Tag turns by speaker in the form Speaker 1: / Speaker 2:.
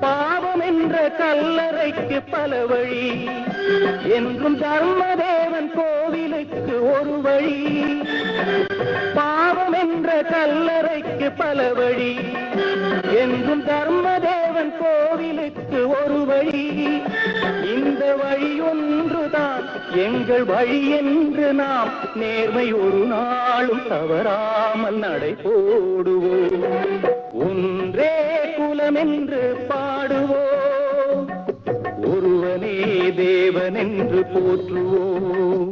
Speaker 1: பாவம் என்ற கல்லறைக்கு பல வழி. என்றும் தர்மதேவன் கோவிலுக்கு ஒரு வழி. பாவம் என்ற கல்லறைக்கு பல வழி. என்றும் தர்மதேவன் கோவிலுக்கு ஒரு வழி. வழியொன்றுதான். எங்கள் வழி என்று நாம் நேர்மை ஒரு நாளும் தவறாமல் நடை போடுவோம். ஒன்றே குலம் என்று பாடுவோம். ஒருவனே தேவன் என்று போற்றுவோம்.